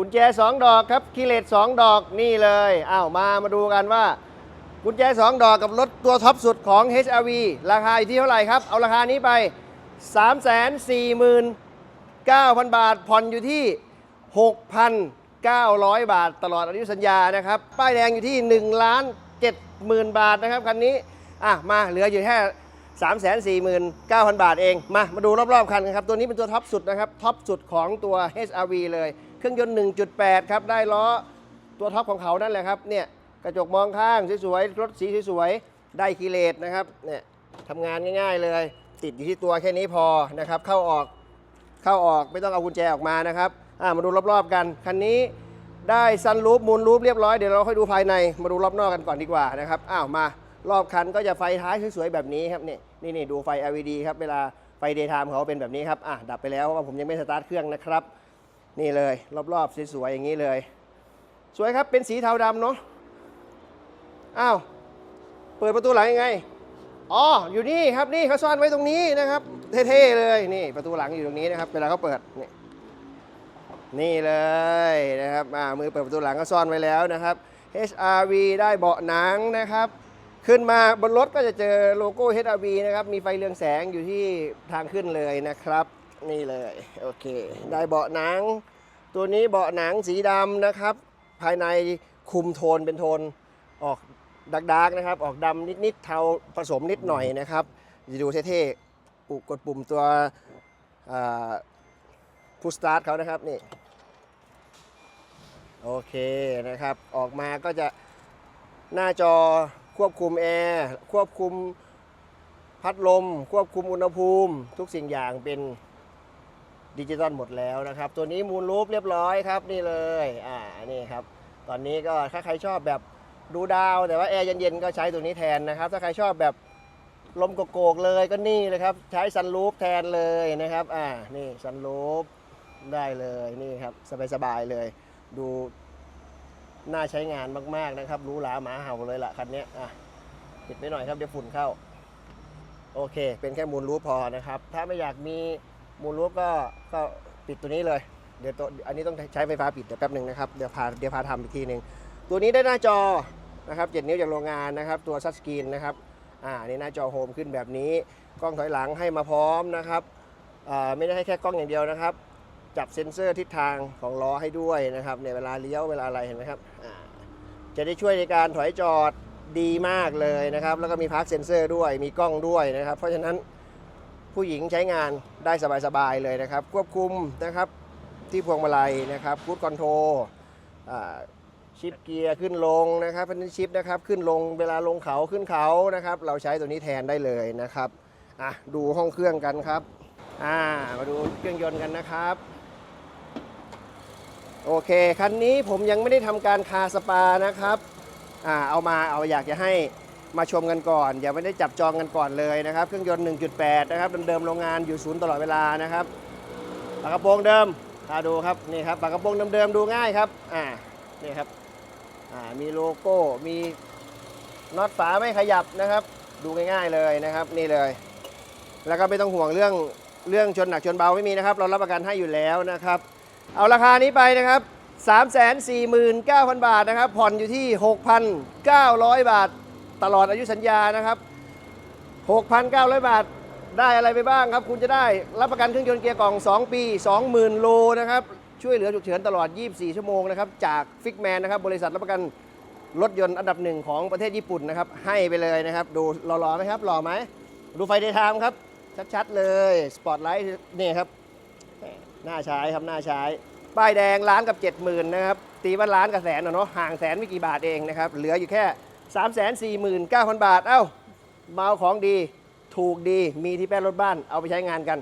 กุญแจ 2 ดอกครับกิเลส2ดอกนี่เลยอ้าวมามาดูกันว่า กุญแจ 2 ดอกกับรถตัวท็อปสุดของ HRV ราคาอยู่ที่เท่าไหร่ครับ เอาราคานี้ไป 349,000 บาท ผ่อนอยู่ที่ 6,900 บาทตลอดอายุสัญญานะครับ ป้ายแดงอยู่ที่ 1 ล้าน70,000 บาทนะครับคันนี้อะมาเหลืออยู่แค่349,000 บาทเอง มา มาดูรอบ ๆ คันกันครับ ตัวนี้เป็นตัวท็อปสุดนะครับ ท็อปสุดของตัว HRV เลย เครื่องยนต์ 1.8 ครับ ได้ล้อตัวท็อปของเขานั่นแหละครับเนี่ยกระจกมองข้างสวยๆรถสีสวยๆได้กิเลสนะครับเนี่ยทำงานง่าย ๆ เลย ติดอยู่ที่ตัวแค่นี้พอนะครับเข้าออกเข้าออกไม่ต้องเอากุญแจออกมานะครับอ่ามาดูรอบๆกันคันนี้ได้ซันรูปมูลรูปเรียบร้อยเดี๋ยวเราค่อยดูภายในมาดูรอบนอกกันก่อนดีกว่านะครับอ้าวมารอบคันก็จะไฟท้ายสวยๆแบบนี้ครับนี่นี่นี่ดูไฟ LED ครับเวลาไฟเดย์ไทม์เขาเป็นแบบนี้ครับอะดับไปแล้วเพราะว่าผมยังไม่สตาร์ทเครื่องนะครับ นี่เลย รอบๆสวยๆอย่างนี้เลย สวยครับเป็นสีเทาดำเนาะอ้าวเปิดประตูหลังยังไงอ๋ออยู่นี่ครับนี่เขาซ่อนไว้ตรงนี้นะครับเท่ๆเลยนี่ประตูหลังอยู่ตรงนี้นะครับเวลาเขาเปิดนี่นี่เลยนะครับอ่ามือเปิดประตูหลังก็ซ่อนไว้แล้วนะครับ HRV ได้เบาะหนังนะครับ ขึ้นมาบนรถก็จะเจอโลโก้ HRV นะครับ มีไฟเรืองแสงอยู่ที่ทางขึ้นเลยนะครับ นี่เลยโอเค ได้เบาะหนัง ตัวนี้เบาะหนังสีดำนะครับ ภายในคุมโทนเป็นโทนออกดักดักๆนะครับ ออกดำนิดๆเทาผสมนิดหน่อยนะครับจะดูเท่ๆปุกกดปุ่มตัวผู้สตาร์ทเขานะครับนี่โอเคนะครับ ออกมาก็จะหน้าจอควบคุมแอร์ควบคุมพัดลม ควบคุมอุณหภูมิ ทุกสิ่งอย่างเป็น ดิจิตอลหมดแล้วนะครับ ตัวนี้มูลรูปเรียบร้อยครับนี่เลยอ่านี่ครับ ตอนนี้ก็ถ้าใครชอบแบบดูดาว แต่ว่าแอร์เย็นๆก็ใช้ตัวนี้แทนนะครับ ถ้าใครชอบแบบลมโกกๆเลยก็นี่เลยครับ ใช้ซันรูฟแทนเลยนะครับอ่านี่ซันรูฟได้เลยนี่ครับสบายๆเลย ดูน่าใช้งานมากๆนะครับรู้หลาหมาเห่าเลยล่ะคันนี้อะปิดไว้หน่อยครับเดี๋ยวฝุ่นเข้า โอเค เป็นแค่มูลรูปพอนะครับ ถ้าไม่อยากมี มูลรูปก็ก็ปิดตัวนี้เลย เดี๋ยวตัวอันนี้ต้องใช้ไฟฟ้าปิดเดี๋ยวแป๊บหนึ่งนะครับ เดี๋ยวพาเดี๋ยวพาทำอีกทีหนึ่งตัวนี้ได้หน้าจอนะครับ 7 นิ้วจากโรงงานนะครับ ตัวซัสกรีนนะครับ อ่านี่หน้าจอโฮมขึ้นแบบนี้ กล้องถอยหลังให้มาพร้อมนะครับอ่าไม่ได้ให้แค่กล้องอย่างเดียวนะครับ จับเซ็นเซอร์ทิศทางของล้อให้ด้วยนะครับในเวลาเลี้ยวเวลาอะไรเห็นไหมครับอ่าจะได้ช่วยในการถอยจอดดีมากเลยนะครับ แล้วก็มีพาร์คเซ็นเซอร์ด้วย มีกล้องด้วยนะครับ เพราะฉะนั้น ผู้หญิงใช้งานได้สบายๆเลยนะครับ ควบคุมนะครับที่พวงมาลัยนะครับคูดคอนโทรชิปเกียร์ขึ้นลงนะครับพันชิปนะครับขึ้นลงเวลาลงเขาขึ้นเขานะครับ เราใช้ตัวนี้แทนได้เลยนะครับอะดูห้องเครื่องกันครับอ่ามาดูเครื่องยนต์กันนะครับ โอเคคันนี้ผมยังไม่ได้ทำการคาสปานะครับอ่าเอามาเอาอยากจะให้ มาชมกันก่อน อย่าไม่ได้จับจองกันก่อนเลยนะครับ เครื่องยนต์ 1.8 นะครับเดิมๆโรงงานอยู่ศูนย์ตลอดเวลานะครับปากกระโปรงเดิมมาดูครับนี่ครับปากกระโปรงเดิมๆดูง่ายครับอ่านี่ครับอ่ามีโลโก้มีน็อตฝาไม่ขยับนะครับ ดูง่ายๆเลยนะครับ นี่เลย แล้วก็ไม่ต้องห่วงเรื่องเรื่องชนหนักชนเบาไม่มีนะครับ เรารับประกันให้อยู่แล้วนะครับ เอาราคานี้ไปนะครับ 349,000 บาทนะครับ ผ่อนอยู่ที่ 6,900 บาท ตลอดอายุสัญญานะครับ 6,900 บาทได้อะไรไปบ้างครับ คุณจะได้รับประกันเครื่องยนต์เกียร์กล่อง 2 ปี 20,000 โลนะครับ ช่วยเหลือฉุกเฉินตลอด 24 ชั่วโมงนะครับ จากฟิกแมนนะครับ บริษัทรับประกันรถยนต์อันดับหนึ่งของประเทศญี่ปุ่นนะครับ ให้ไปเลยนะครับ ดูหล่อๆไหมครับหล่อไหม ดูไฟเดย์ไทม์ครับ ชัดๆ เลยสปอตไลท์นี่ครับน่าใช้ครับน่าใช้ป้ายแดงล้านกับ 70,000นะครับตีว่าล้านกับแสนเนาะห่างแสนไม่กี่บาทเองนะครับเหลืออยู่แค่ 349,000 บาท เอ้าเมาของดี ถูกดี มีที่แป้นรถบ้าน เอาไปใช้งานกัน